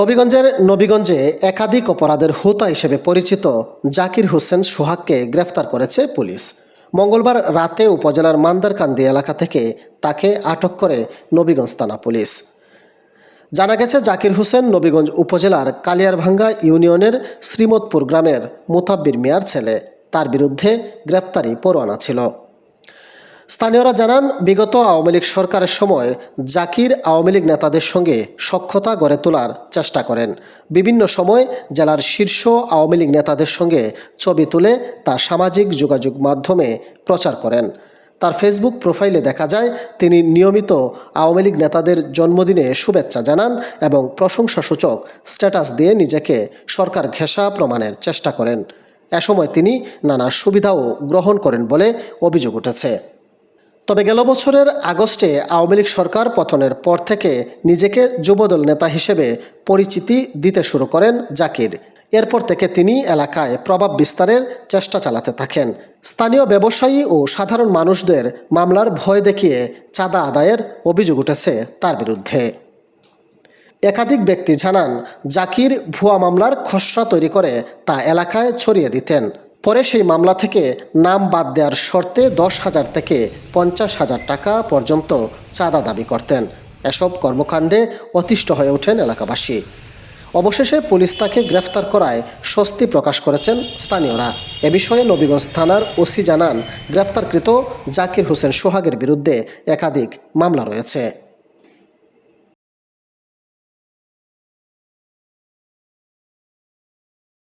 হবিগঞ্জের নবীগঞ্জে একাধিক অপরাধের হোতা হিসেবে পরিচিত জাকির হোসেন সোহাগকে গ্রেফতার করেছে পুলিশ। মঙ্গলবার রাতে উপজেলার মান্দারকান্দি এলাকা থেকে তাকে আটক করে নবীগঞ্জ থানা পুলিশ। জানা গেছে, জাকির হোসেন নবীগঞ্জ উপজেলার কালিয়ারভাঙ্গা ইউনিয়নের শ্রীমতপুর গ্রামের মোতাব্বির মিয়ার ছেলে। তার বিরুদ্ধে গ্রেপ্তারি পরোয়ানা ছিল। স্থানীয়রা জানান, বিগত আওয়ামী লীগ সরকারের সময় জাকির আওয়ামী লীগ নেতাদের সঙ্গে সখ্যতা গড়ে তোলার চেষ্টা করেন। বিভিন্ন সময় জেলার শীর্ষ আওয়ামী লীগ নেতাদের সঙ্গে ছবি তুলে তা সামাজিক যোগাযোগ মাধ্যমে প্রচার করেন। তার ফেসবুক প্রোফাইলে দেখা যায়, তিনি নিয়মিত আওয়ামী লীগ নেতাদের জন্মদিনে শুভেচ্ছা জানান এবং প্রশংসাসূচক স্ট্যাটাস দিয়ে নিজেকে সরকার ঘেঁষা প্রমাণের চেষ্টা করেন। এ সময় তিনি নানা সুবিধাও গ্রহণ করেন বলে অভিযোগ উঠেছে। তবে গেল বছরের আগস্টে আওয়ামী লীগ সরকার পতনের পর থেকে নিজেকে যুবদল নেতা হিসেবে পরিচিতি দিতে শুরু করেন জাকির। এরপর থেকে তিনি এলাকায় প্রভাব বিস্তারের চেষ্টা চালাতে থাকেন। স্থানীয় ব্যবসায়ী ও সাধারণ মানুষদের মামলার ভয় দেখিয়ে চাঁদা আদায়ের অভিযোগ উঠেছে তার বিরুদ্ধে। একাধিক ব্যক্তি জানান, জাকির ভুয়া মামলার খসড়া তৈরি করে তা এলাকায় ছড়িয়ে দিতেন। পরে সেই মামলা থেকে নাম বাদ দেওয়ার শর্তে দশ হাজার থেকে পঞ্চাশ হাজার টাকা পর্যন্ত চাঁদা দাবি করতেন। এসব কর্মকাণ্ডে অতিষ্ঠ হয়ে ওঠেন এলাকাবাসী। অবশেষে পুলিশ তাকে গ্রেফতার করায় স্বস্তি প্রকাশ করেছেন স্থানীয়রা। এ বিষয়ে নবীগঞ্জ থানার ওসি জানান, গ্রেফতারকৃত জাকির হোসেন সোহাগের বিরুদ্ধে একাধিক মামলা রয়েছে।